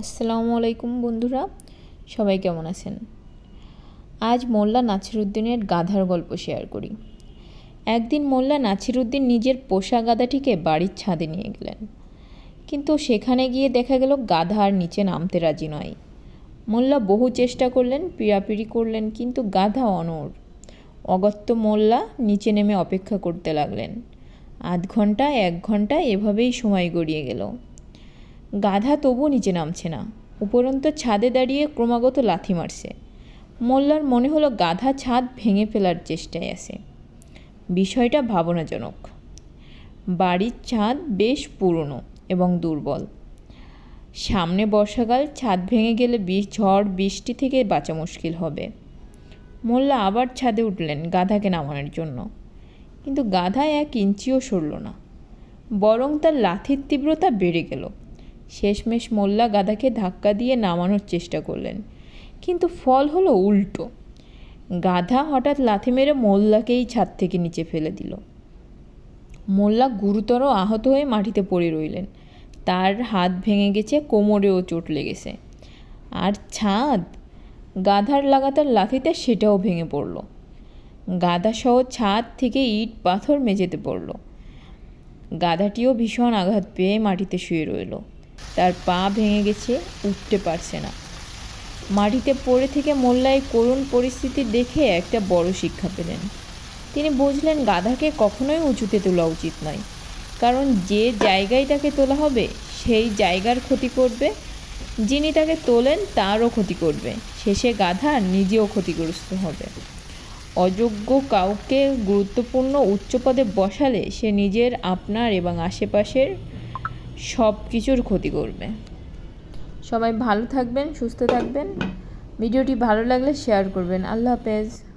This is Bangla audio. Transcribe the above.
আসসালামু আলাইকুম বন্ধুরা, সবাই কেমন আছেন? আজ মোল্লা নাছিরুদ্দিনের গাধার গল্প শেয়ার করি। একদিন মোল্লা নাছিরুদ্দিন নিজের পোষা গাধাটিকে বাড়ির ছাদে নিয়ে গেলেন। কিন্তু সেখানে গিয়ে দেখা গেল গাধা আর নিচে নামতে রাজি নয়। মোল্লা বহু চেষ্টা করলেন, পিড়াপিড়ি করলেন, কিন্তু গাধা অনড়। অগত্য মোল্লা নিচে নেমে অপেক্ষা করতে লাগলেন। আধ ঘণ্টা এক ঘণ্টা এভাবেই সময় গড়িয়ে গেল। গাধা তবু নিচে নামছে না। উপরন্ত ছাদে দাঁড়িয়ে ক্রমাগত লাথি মারছে। মোল্লার মনে হলো গাধা ছাদ ভেঙে ফেলার চেষ্টায় আছে। বিষয়টা ভাবনাজনক। বাড়ির ছাদ বেশ পুরনো এবং দুর্বল। সামনে বর্ষাকাল, ছাদ ভেঙে গেলে ঝড়, বৃষ্টি থেকে বাঁচা মুশকিল হবে। মোল্লা আবার ছাদে উঠলেন গাধাকে নামানোর জন্য। কিন্তু গাধা এক ইঞ্চিও সরল না। বরং তার লাথির তীব্রতা বেড়ে গেল। শেষমেশ মোল্লা গাধাকে ধাক্কা দিয়ে নামানোর চেষ্টা করলেন। কিন্তু ফল হলো উল্টো। গাধা হঠাৎ লাথি মেরে মোল্লাকেই ছাদ থেকে নিচে ফেলে দিল। মোল্লা গুরুতর আহত হয়ে মাটিতে পড়ে রইলেন। তার হাত ভেঙে গেছে, কোমরেও চোট লেগেছে। আর ছাদ? গাধার লাগাতার লাথিতে সেটাও ভেঙে পড়ল। গাধাসহ ছাদ থেকে ইট, পাথর মেঝেতে পড়ল। গাধাটিও ভীষণ আঘাত পেয়ে মাটিতে শুয়ে রইল। তার পা ভেঙে গেছে, উঠতে পারছে না। মাটিতে পড়ে থেকে মোল্লাই করুণ পরিস্থিতি দেখে একটা বড় শিক্ষা পেলেন। তিনি বুঝলেন গাধাকে কখনোই উঁচুতে তোলা উচিত নয়, কারণ যে জায়গায় তাকে তোলা হবে, সেই জায়গার ক্ষতি করবে। যিনি তাকে তোলেন, তারও ক্ষতি করবে। শেষে গাধা নিজেও ক্ষতিগ্রস্ত হবে। অযোগ্য কাউকে গুরুত্বপূর্ণ উচ্চ পদে বসালে সে নিজের, আপনার এবং আশেপাশের সব কিছুর ক্ষতি করবে। সবাই ভালো থাকবেন, সুস্থ থাকবেন। ভিডিওটি ভালো লাগলে শেয়ার করবেন। আল্লাহ হাফেজ।